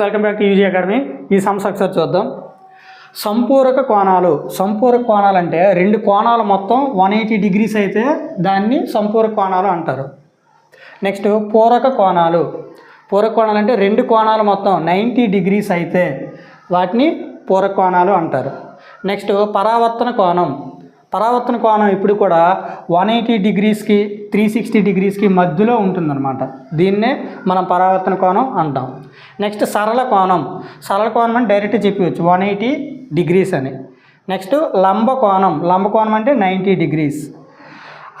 Welcome back to UG academy. ఈ సమస్య ఒకసారి చూద్దాం. సంపూరక కోణాలు. సంపూరక కోణాలు అంటే రెండు కోణాలు మొత్తం వన్ ఎయిటీ డిగ్రీస్ అయితే దాన్ని సంపూరక కోణాలు అంటారు. నెక్స్ట్ పూరక కోణాలు. పూరక కోణాలు అంటే రెండు కోణాలు మొత్తం నైంటీ డిగ్రీస్ అయితే వాటిని పూరక కోణాలు అంటారు. నెక్స్ట్ పరావర్తన కోణం. పరావర్తన కోణం ఇప్పుడు కూడా వన్ ఎయిటీ డిగ్రీస్కి త్రీ సిక్స్టీ డిగ్రీస్కి మధ్యలో ఉంటుందన్నమాట. దీన్నే మనం పరావర్తన కోణం అంటాం. నెక్స్ట్ సరళ కోణం. సరళ కోణం అని డైరెక్ట్ చెప్పవచ్చు. వన్ ఎయిటీ డిగ్రీస్ అని. నెక్స్ట్ లంబ కోణం. లంబ కోణం అంటే నైంటీ డిగ్రీస్.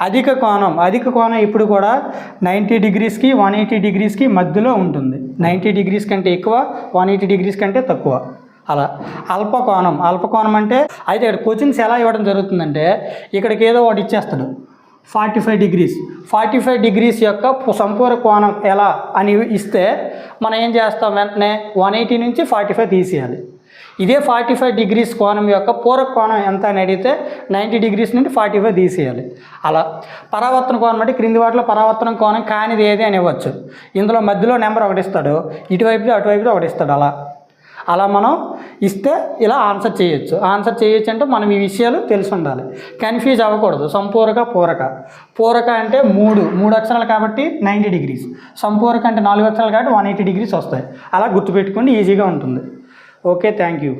అధిక కోణం. అధిక కోణం ఇప్పుడు కూడా నైంటీ డిగ్రీస్కి వన్ ఎయిటీ డిగ్రీస్కి మధ్యలో ఉంటుంది. నైంటీ డిగ్రీస్ కంటే ఎక్కువ వన్ ఎయిటీ డిగ్రీస్ కంటే తక్కువ. అలా. అల్పకోణం. అల్పకోణం అంటే అయితే ఇక్కడ కోచింగ్స్ ఎలా ఇవ్వడం జరుగుతుందంటే ఇక్కడికి ఏదో ఒకటి ఇచ్చేస్తాడు. Forty five degrees forty five degrees యొక్క సంపూర్ణ కోణం ఎలా అని ఇస్తే మనం ఏం చేస్తాం? వెంటనే వన్ ఎయిటీ నుంచి ఫార్టీ ఫైవ్ తీసేయాలి. ఇదే ఫార్టీ ఫైవ్ డిగ్రీస్ కోణం యొక్క పూర్వ కోణం ఎంత అని అడిగితే నైంటీ డిగ్రీస్ నుండి ఫార్టీ ఫైవ్ తీసేయాలి. అలా. పరావర్తన కోణం అంటే క్రింది వాటిలో పరావర్తన కోణం కానిది ఏది అని ఇవ్వచ్చు. ఇందులో మధ్యలో నెంబర్ ఒకటి ఇస్తాడు. ఇటువైపుది అటువైపుది ఒకటి ఇస్తాడు. అలా. అలా మనం ఇస్తే ఇలా ఆన్సర్ చేయొచ్చు. ఆన్సర్ చేయొచ్చు అంటే మనం ఈ విషయాలు తెలిసి ఉండాలి కన్ఫ్యూజ్ అవ్వకూడదు. సంపూరక పూరక. పూరక అంటే మూడు. మూడు అక్షరాలు కాబట్టి నైంటీ డిగ్రీస్. సంపూరక అంటే నాలుగు అక్షరాలు కాబట్టి వన్ ఎయిటీ డిగ్రీస్ వస్తాయి. అలా గుర్తుపెట్టుకుని ఈజీగా ఉంటుంది. Okay thank you.